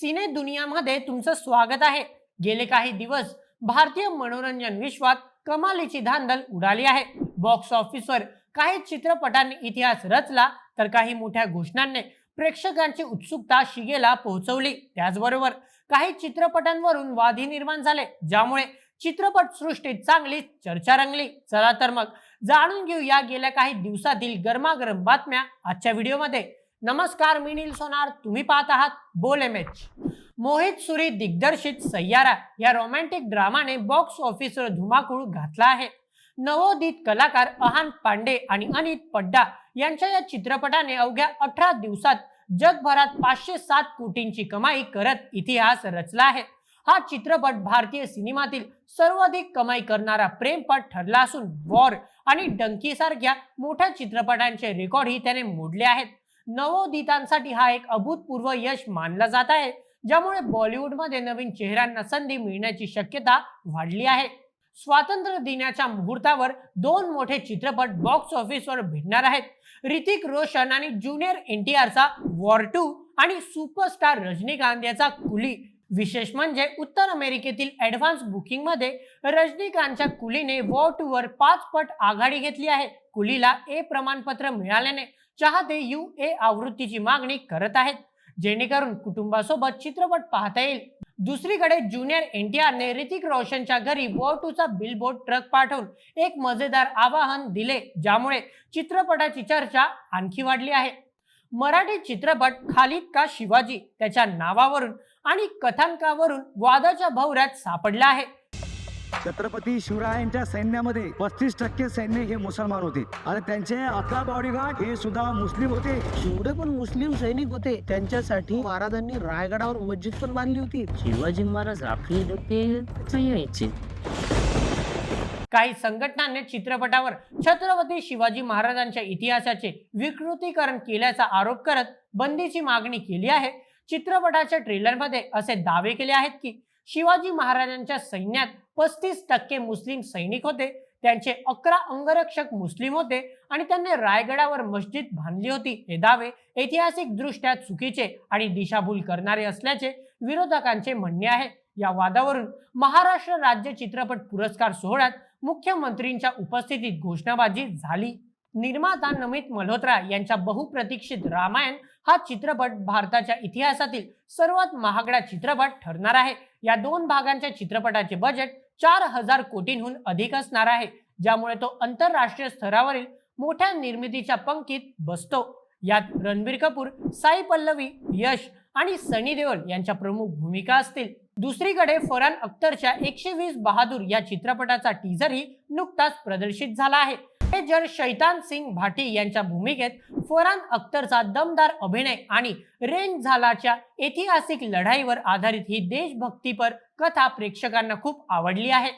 सिने दुनियामध्ये तुमचं स्वागत आहे. गेले काही दिवस भारतीय मनोरंजन विश्वात कमालीची धांदल उडाली आहे. बॉक्स ऑफिसवर काही चित्रपटांनी इतिहास रचला तर काही मोठ्या घोषणांनी प्रेक्षकांची उत्सुकता शिगेला पोहोचवली. त्याचबरोबर काही चित्रपटांवरून वादही निर्माण झाले ज्यामुळे चित्रपट सृष्टीत चांगली चर्चा रंगली. चला तर मग जाणून घेऊ या गेल्या काही दिवसातील गरमागरम बातम्या आजच्या व्हिडिओमध्ये. नमस्कार मी नील सोनार. तुम्ही पाहत आहात बोल एम एच मोहित सुरी दिग्दर्शित सय्यारा या रोमॅन्टिक ड्रामाने बॉक्स ऑफिसवर धुमाकूळ घातला आहे. नवोदित कलाकार अहान पांडे आणि अनित पड्डा यांच्या या चित्रपटाने अवघ्या अठरा दिवसात जगभरात पाचशे सात कोटींची कमाई करत इतिहास रचला आहे. हा चित्रपट भारतीय सिनेमातील सर्वाधिक कमाई करणारा प्रेमपट ठरला असून वॉर आणि डंकी सारख्या मोठ्या चित्रपटांचे रेकॉर्डही त्याने मोडले आहेत. नवोदितांसाठी हा एक अभूतपूर्व यश मानला जात आहे ज्यामुळे बॉलिवूडमध्ये नवीन चेहऱ्यांना संधी मिळण्याची शक्यता वाढली आहे. स्वातंत्र्य दिनाच्या मुहूर्तावर दोन मोठे चित्रपट बॉक्स ऑफिसवर भिडणार आहेत. ऋतिक रोशन आणि ज्युनियर एन टी आरचा वॉर टू आणि सुपरस्टार रजनीकांत याचा कुली. विशेष म्हणजे उत्तर अमेरिकेतील ऍडव्हान्स बुकिंगमध्ये रजनीकांतच्या कुलीने वॉर टू वर पाच पट आघाडी घेतली आहे. कुलीला ए प्रमाणपत्र मिळाल्याने चाहते यू ए आवृत्तीची मागणी करत आहेत जेणेकरून कुटुंबासोबत चित्रपट पाहता येईल. दुसरीकडे ज्युनियर एन टी आरने ऋतिक रोशनच्या घरी वॉर टूचा बिलबोर्ड ट्रक पाठवून एक मजेदार आवाहन दिले ज्यामुळे चित्रपटाची चर्चा आणखी वाढली आहे. मराठी चित्रपट खालिद का शिवाजी त्याच्या नावावरून आणि कथांकावरून वादाच्या भवऱ्यात सापडला आहे. छत्रपती शिवरायांच्या सैन्यामध्ये पस्तीस टक्के सैन्य हे मुसलमान होते. आणि त्यांचे अकरा बॉडीगार्ड हे सुद्धा मुस्लिम होते. जेवढे पण मुस्लिम सैनिक होते त्यांच्यासाठी महाराजांनी रायगडावर मस्जिद पण बांधली होती. शिवाजी महाराज आपली ते यायचे काही संघटनांनी चित्रपटावर छत्रपती शिवाजी महाराजांच्या इतिहासाचे विकृतीकरण केल्याचा आरोप करत बंदीची मागणी केली आहे. चित्रपटाच्या ट्रेलरमध्ये असे दावे केले आहेत की शिवाजी महाराजांच्या सैन्यात पस्तीस टक्के मुस्लिम सैनिक होते त्यांचे अकरा अंगरक्षक मुस्लिम होते आणि त्यांनी रायगडावर मस्जिद बांधली होती. हे दावे ऐतिहासिक दृष्ट्या चुकीचे आणि दिशाभूल करणारे असल्याचे विरोधकांचे म्हणणे आहे. या वादावरून महाराष्ट्र राज्य चित्रपट पुरस्कार सोहळ्यात मुख्यमंत्रींच्या उपस्थितीत घोषणाबाजी झाली. निर्माता नमित मल्होत्रा यांच्या बहुप्रतीक्षित रामायण हा चित्रपट भारताच्या इतिहासातील सर्वात महागडा चित्रपट ठरणार आहे. या दोन भागांच्या चित्रपटाचे बजेट चार हजार कोटींहून अधिक असणार आहे ज्यामुळे तो आंतरराष्ट्रीय स्तरावरील मोठ्या निर्मितीच्या पंक्तीत बसतो. यात रणबीर कपूर साई पल्लवी यश आणि सनी देओल यांच्या प्रमुख भूमिका असतील. दुसरीकडे फरहान अख्तरच्या एकशे वीस बहादूर या चित्रपटाचा टीझरही नुकताच प्रदर्शित झाला आहे. हे जर शैतान सिंग भाटी यांच्या भूमिकेत फरहान अख्तरचा दमदार अभिनय आणि रेंज झालाच्या ऐतिहासिक लढाईवर आधारित ही देशभक्तीपर कथा प्रेक्षकांना खूप आवडली आहे.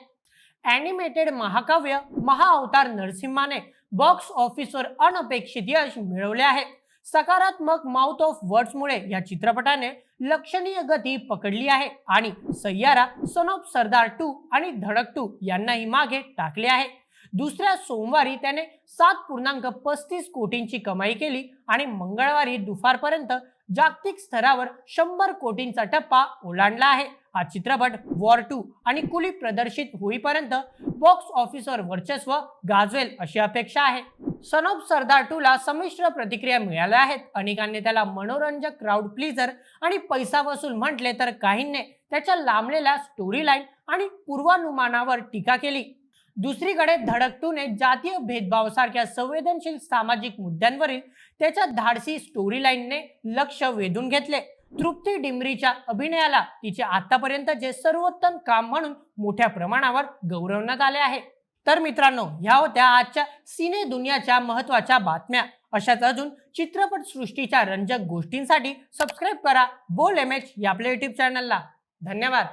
ॲनिमेटेड महाकाव्य महाअवतार नरसिंहाने बॉक्स ऑफिसवर अनपेक्षित यश मिळवले आहे. सकारात्मक माउथ ऑफ वर्ड्समुळे या चित्रपटाने लक्षणीय गती पकडली आहे आणि Saiyaara son of Sardar to आणि धडक टू यांनाही मागे टाकले आहे. दुसऱ्या सोमवारी त्याने सात पूर्णांक पस्तीस कोटींची कमाई केली आणि मंगळवारी दुपारपर्यंत जागतिक स्तरावर शंभर कोटींचा टप्पा ओलांडला आहे. हा चित्रपट वॉर टू आणि कुली प्रदर्शित होईपर्यंत बॉक्स ऑफिसवर वर्चस्व गाजवेल अशी अपेक्षा आहे. सन ऑफ सरदार टू ला संमिश्र प्रतिक्रिया मिळाल्या आहेत. अनेकांनी त्याला मनोरंजक क्राऊड प्लीजर आणि पैसा वसूल म्हटले तर काहींनी त्याच्या लांबलेल्या स्टोरी लाईन आणि पूर्वानुमानावर टीका केली. दुसरीकडे धडकटूने जातीय भेदभाव सारख्या संवेदनशील सामाजिक मुद्द्यांवरील त्याच्या धाडसी स्टोरी लाईनने लक्ष वेधून घेतले. तृप्ती डिमरीच्या अभिनयाला तिचे आतापर्यंतचे सर्वोत्तम काम म्हणून मोठ्या प्रमाणावर गौरवण्यात आले आहे. तर मित्रांनो ह्या होत्या आजच्या सिने दुनियाच्या महत्त्वाच्या बातम्या. अशाच अजून चित्रपट सृष्टीच्या रंजक गोष्टींसाठी सबस्क्राईब करा. बोल एम एच या आपल्या युट्यूब चॅनलला धन्यवाद.